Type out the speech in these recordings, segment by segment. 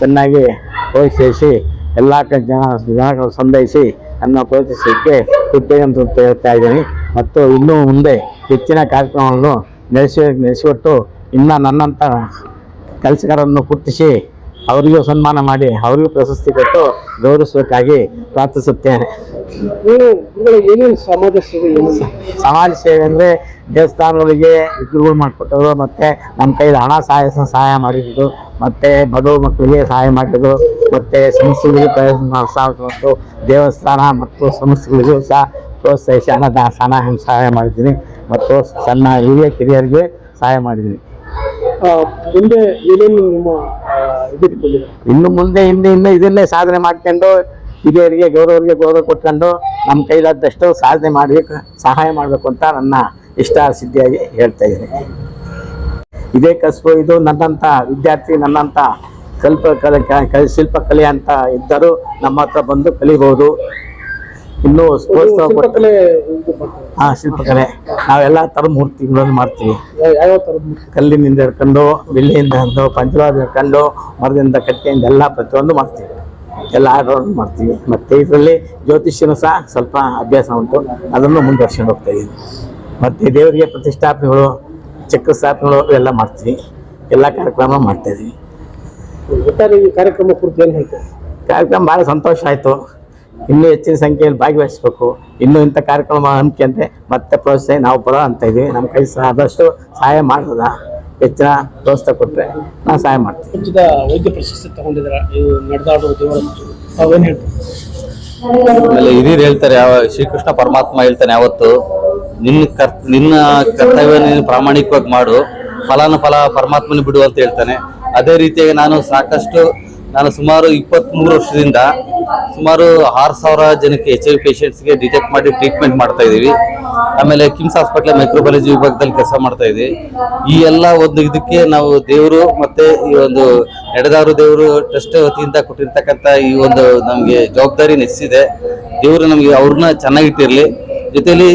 ಚೆನ್ನಾಗಿ ಪೋಷಿಸಿ ಎಲ್ಲ ಜನ ಜನಗಳು ಸಂದೈಸಿ ನನ್ನ ಪೋಷಿಸಲಿಕ್ಕೆ ಅಂತ ಹೇಳ್ತಾ ಇದ್ದೀನಿ. ಮತ್ತು ಇನ್ನೂ ಮುಂದೆ ಹೆಚ್ಚಿನ ಕಾರ್ಯಕ್ರಮಗಳನ್ನು ನಡೆಸಿ ನಡೆಸಿಕೊಟ್ಟು ಇನ್ನೂ ನನ್ನಂಥ ಕೆಲಸಗಾರರನ್ನು ಗುರುತಿಸಿ ಅವರಿಗೂ ಸನ್ಮಾನ ಮಾಡಿ ಅವರಿಗೂ ಪ್ರಶಸ್ತಿ ಕೊಟ್ಟು ಗೌರವಿಸಬೇಕಾಗಿ ಪ್ರಾರ್ಥಿಸುತ್ತೇನೆ. ಸಮಾಜ ಸೇವೆ ಸಮಾಜ ಸೇವೆ ಅಂದರೆ ದೇವಸ್ಥಾನಗಳಿಗೆ ವಿಗ್ರಹಗಳು ಮಾಡಿಕೊಟ್ಟರು ಮತ್ತು ನಮ್ಮ ಕೈಯಲ್ಲಿ ಹಣ ಸಹಾಯ ಸಹಾಯ ಮಾಡಿದ್ದು ಮತ್ತು ಬಡ ಮಕ್ಕಳಿಗೆ ಸಹಾಯ ಮಾಡಿದ್ರು. ಮತ್ತು ಸಂಸ್ಥೆಗಳಿಗೆ ಪ್ರಯತ್ನ ದೇವಸ್ಥಾನ ಮತ್ತು ಸಂಸ್ಥೆಗಳಿಗೂ ಸಹ ಪ್ರೋತ್ಸಾಹಿಸಿ ಹಣ ಸಹಾಯ ಮಾಡಿದ್ದೀನಿ. ಮತ್ತು ಸಣ್ಣ ಹಿರಿಯ ಕಿರಿಯರಿಗೆ ಸಹಾಯ ಮಾಡಿದ್ದೀನಿ. ಮುಂದೆ ನಿಮ್ಮ ಇನ್ನು ಮುಂದೆ ಹಿಂದೆ ಇನ್ನು ಇದನ್ನೇ ಸಾಧನೆ ಮಾಡ್ಕೊಂಡು ಹಿರಿಯರಿಗೆ ಗೌರವರಿಗೆ ಗೌರವ ಕೊಟ್ಕೊಂಡು ನಮ್ಮ ಕೈಲಾದಷ್ಟು ಸಾಧನೆ ಮಾಡಬೇಕು ಸಹಾಯ ಮಾಡಬೇಕು ಅಂತ ನನ್ನ ಇಷ್ಟ ಸಿದ್ಧಿಯಾಗಿ ಹೇಳ್ತಾ ಇದ್ದೀನಿ. ಇದೇ ಕಸಬು ಇದು ನನ್ನಂಥ ವಿದ್ಯಾರ್ಥಿ ನನ್ನಂಥ ಸ್ವಲ್ಪ ಕಲೆ ಶಿಲ್ಪ ಕಲೆ ಶಿಲ್ಪಕಲೆ ಅಂತ ಇದ್ದರೂ ನಮ್ಮ ಹತ್ರ ಬಂದು ಕಲಿಬಹುದು ಇನ್ನೂ ಹಾ ಶಿಲ್ಪಕಲೆ ನಾವೆಲ್ಲ ಥರ ಮೂರ್ತಿಗಳನ್ನು ಮಾಡ್ತೀವಿ? ಕಲ್ಲಿನಿಂದ ಹಿಡ್ಕೊಂಡು ಬೆಳ್ಳಿಯಿಂದ ಹಿಡ್ಕೊಂಡು ಪಂಚವಾದ ಹಿಡ್ಕೊಂಡು ಮರದಿಂದ ಕಟ್ಟಿಯಿಂದ ಎಲ್ಲ ಪ್ರತಿಯೊಂದು ಮಾಡ್ತೀವಿ. ಎಲ್ಲ ಆರ್ಡರ್ ಮಾಡ್ತೀವಿ. ಮತ್ತು ಇದರಲ್ಲಿ ಜ್ಯೋತಿಷ್ಯನೂ ಸಹ ಸ್ವಲ್ಪ ಅಭ್ಯಾಸ ಉಂಟು. ಅದನ್ನು ಮುಂದುವರ್ಸ್ಕೊಂಡು ಹೋಗ್ತಾ ಇದ್ದೀವಿ ಮತ್ತು ದೇವರಿಗೆ ಪ್ರತಿಷ್ಠಾಪನೆಗಳು ಚಕ್ರ ಸ್ಥಾಪನೆಗಳು ಎಲ್ಲ ಮಾಡ್ತೀವಿ. ಎಲ್ಲ ಕಾರ್ಯಕ್ರಮ ಮಾಡ್ತಾ ಇದ್ದೀವಿ ಒಟ್ಟಾರೆ ಈ ಕಾರ್ಯಕ್ರಮ ಕುರಿತು ಏನು ಹೇಳ್ತೀವಿ ಕಾರ್ಯಕ್ರಮ ಭಾಳ ಸಂತೋಷ ಆಯಿತು. ಇನ್ನೂ ಹೆಚ್ಚಿನ ಸಂಖ್ಯೆಯಲ್ಲಿ ಭಾಗವಹಿಸಬೇಕು. ಇನ್ನೂ ಇಂಥ ಕಾರ್ಯಕ್ರಮ ಹಮ್ಮಿಕೊಂಡ್ರೆ ಮತ್ತೆ ಪ್ರೋತ್ಸಾಹ ನಾವು ಬರೋ ಅಂತ ಇದ್ದೀವಿ ನಮ್ಮ ಕೈ ಸಹ ಆದಷ್ಟು ಸಹಾಯ ಮಾಡ್ತದ. ಹೆಚ್ಚಿನ ಪ್ರೋತ್ಸಾಹ ಕೊಟ್ಟರೆ ನಾವು ಸಹಾಯ ಮಾಡ್ತೀವಿ. ರಾಜ್ಯದ ವೈದ್ಯ ಪ್ರಶಸ್ತಿ ತಗೊಂಡಿದ್ದೀರಾ? ಇದು ನಡೆದಾಡುವ ದೇವರ ತಾವೇನು ಆಮೇಲೆ ಹಿರಿಯರು ಹೇಳ್ತಾರೆ ಯಾವ ಶ್ರೀಕೃಷ್ಣ ಪರಮಾತ್ಮ ಹೇಳ್ತಾನೆ ಯಾವತ್ತು ನಿನ್ನ ಕರ್, ನಿನ್ನ ಕರ್ತವ್ಯ ನೀನು ಪ್ರಾಮಾಣಿಕವಾಗಿ ಮಾಡು. ಫಲಾನುಫಲ ಪರಮಾತ್ಮನ ಬಿಡು ಅಂತ ಹೇಳ್ತಾನೆ. ಅದೇ ರೀತಿಯಾಗಿ ನಾನು ಸಾಕಷ್ಟು, ನಾನು ಸುಮಾರು ಇಪ್ಪತ್ತ್ಮೂರು ವರ್ಷದಿಂದ ಸುಮಾರು ಆರು ಸಾವಿರ ಜನಕ್ಕೆ ಎಚ್ ಐ ವಿ ಪೇಷಂಟ್ಸ್ಗೆ ಡಿಟೆಕ್ಟ್ ಮಾಡಿ ಟ್ರೀಟ್ಮೆಂಟ್ ಮಾಡ್ತಾ ಇದ್ದೀವಿ. ಆಮೇಲೆ ಕಿಮ್ಸ್ ಹಾಸ್ಪಿಟ್ಲ್ ಮೈಕ್ರೋಬಾಲಜಿ ವಿಭಾಗದಲ್ಲಿ ಕೆಲಸ ಮಾಡ್ತಾ ಇದ್ದೀವಿ. ಈ ಎಲ್ಲ ಒಂದು ಇದಕ್ಕೆ ನಾವು ದೇವರು ಮತ್ತು ಈ ಒಂದು ನಡೆದಾರು ದೇವರು ಟ್ರಸ್ಟ್ ವತಿಯಿಂದ ಕೊಟ್ಟಿರ್ತಕ್ಕಂಥ ಈ ಒಂದು ನಮಗೆ ಜವಾಬ್ದಾರಿ ನೆಚ್ಚಿದೆ ದೇವರು ನಮಗೆ ಅವ್ರನ್ನ ಚೆನ್ನಾಗಿಟ್ಟಿರಲಿ ಜೊತೆಲಿ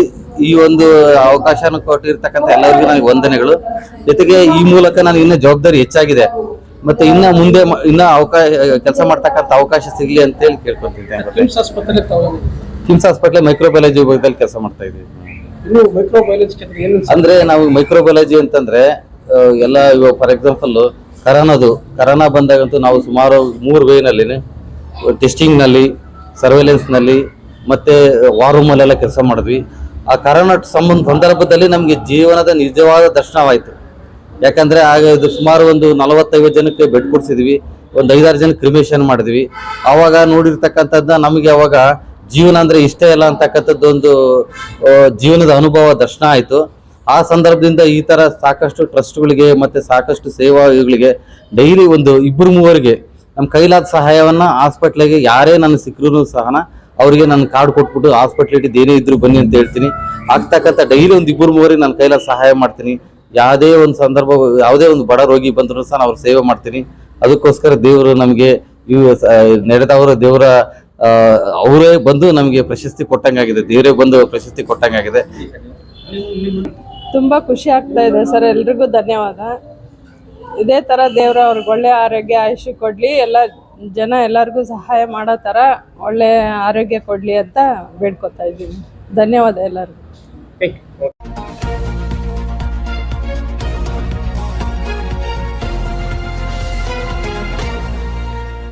ಈ ಒಂದು ಅವಕಾಶನ ಕೊಟ್ಟಿರ್ತಕ್ಕಂಥ ಎಲ್ಲರಿಗೂ ನನಗೆ ವಂದನೆಗಳು. ಜೊತೆಗೆ ಈ ಮೂಲಕ ನಾನು ಇನ್ನೂ ಜವಾಬ್ದಾರಿ ಹೆಚ್ಚಾಗಿದೆ. ಮತ್ತೆ ಇನ್ನ ಮುಂದೆ ಇನ್ನ ಅವಕಾಶ ಕೆಲಸ ಮಾಡ್ತಕ್ಕಂಥ ಅವಕಾಶ ಸಿಗ್ಲಿ ಅಂತ ಹೇಳಿ ಕೇಳ್ಕೊತಿದ್ದೆ ಕಿಮ್ಸ್ ಆಸ್ಪತ್ರೆ ಕಿಮ್ಸ್ ಮೈಕ್ರೋಬಯಾಲಜಿ ವಿಭಾಗದಲ್ಲಿ ಕೆಲಸ ಮಾಡ್ತಾ ಇದ್ದೀವಿ. ಅಂದ್ರೆ ನಾವು ಮೈಕ್ರೋಬಯಾಲಜಿ ಅಂತಂದ್ರೆ ಎಲ್ಲ ಇವಾಗ ಫಾರ್ ಎಕ್ಸಾಂಪಲ್ ಕರೋನಾದು. ಕರೋನಾ ಬಂದಾಗಂತೂ ನಾವು ಸುಮಾರು ಮೂರು ವೇನಲ್ಲಿ ಟೆಸ್ಟಿಂಗ್ನಲ್ಲಿ ಸರ್ವೆಲೆನ್ಸ್ನಲ್ಲಿ ಮತ್ತೆ ವಾರ್ ರೂಮ್ ಅಲ್ಲೆಲ್ಲ ಕೆಲಸ ಮಾಡಿದ್ವಿ. ಆ ಕರೋನಾ ಸಂಬಂಧ ಸಂದರ್ಭದಲ್ಲಿ ನಮಗೆ ಜೀವನದ ನಿಜವಾದ ದರ್ಶನವಾಯಿತು. ಯಾಕಂದರೆ ಆಗ ಇದು ಸುಮಾರು ಒಂದು ನಲವತ್ತೈವತ್ತು ಜನಕ್ಕೆ ಬೆಡ್ ಕೊಡಿಸಿದ್ವಿ, ಒಂದು ಐದಾರು ಜನ ಕ್ರಿಮೇಷನ್ ಮಾಡಿದ್ವಿ. ಆವಾಗ ನೋಡಿರ್ತಕ್ಕಂಥದ್ದು ನಮಗೆ ಅವಾಗ ಜೀವನ ಅಂದರೆ ಇಷ್ಟೇ ಇಲ್ಲ ಅಂತಕ್ಕಂಥದ್ದು ಒಂದು ಜೀವನದ ಅನುಭವ ದರ್ಶನ ಆಯಿತು. ಆ ಸಂದರ್ಭದಿಂದ ಈ ಥರ ಸಾಕಷ್ಟು ಟ್ರಸ್ಟ್ಗಳಿಗೆ ಮತ್ತು ಸಾಕಷ್ಟು ಸೇವಾಗಳಿಗೆ ಡೈಲಿ ಒಂದು ಇಬ್ಬರು ಮೂವರಿಗೆ ನಮ್ಮ ಕೈಲಾದ ಸಹಾಯವನ್ನು ಹಾಸ್ಪಿಟ್ಲಿಗೆ ಯಾರೇ ನನ್ನ ಸಿಕ್ಕರೂ ಸಹ ಅವರಿಗೆ ನನ್ನ ಕಾರ್ಡ್ ಕೊಟ್ಬಿಟ್ಟು ಹಾಸ್ಪಿಟ್ಲಿಗೆ ಏನೇ ಇದ್ರು ಬನ್ನಿ ಅಂತ ಹೇಳ್ತೀನಿ. ಆಗ್ತಕ್ಕಂಥ ಡೈಲಿ ಒಂದು ಇಬ್ಬರು ಮೂವರಿಗೆ ನನ್ನ ಕೈಲ ಸಹಾಯ ಮಾಡ್ತೀನಿ. ಯಾವುದೇ ಒಂದು ಸಂದರ್ಭ, ಯಾವುದೇ ಒಂದು ಬಡ ರೋಗಿ ಬಂದರೂ ಸಹ ನಾನು ಅವ್ರ ಸೇವೆ ಮಾಡ್ತೀನಿ. ಅದಕ್ಕೋಸ್ಕರ ದೇವರು ನಮಗೆ, ಇವು ನಡೆದವರು ದೇವರ ಅವರೇ ಬಂದು ನಮಗೆ ಪ್ರಶಸ್ತಿ ಕೊಟ್ಟಂಗಾಗಿದೆ. ದೇವರೇ ಬಂದು ಪ್ರಶಸ್ತಿ ಕೊಟ್ಟಂಗಾಗಿದೆ. ತುಂಬ ಖುಷಿ ಆಗ್ತಾ ಇದೆ ಸರ್. ಎಲ್ರಿಗೂ ಧನ್ಯವಾದ. ಇದೇ ಥರ ದೇವರು ಅವ್ರಿಗೆ ಒಳ್ಳೆ ಆರೋಗ್ಯ, ಆಯುಷ್ಯ ಕೊಡಲಿ. ಎಲ್ಲ ಜನ ಎಲ್ಲರಿಗೂ ಸಹಾಯ ಮಾಡೋ ಥರ ಒಳ್ಳೆ ಆರೋಗ್ಯ ಕೊಡಲಿ ಅಂತ ಬೇಡ್ಕೊತಾ ಇದ್ದೀನಿ. ಧನ್ಯವಾದ ಎಲ್ಲರಿಗೂ.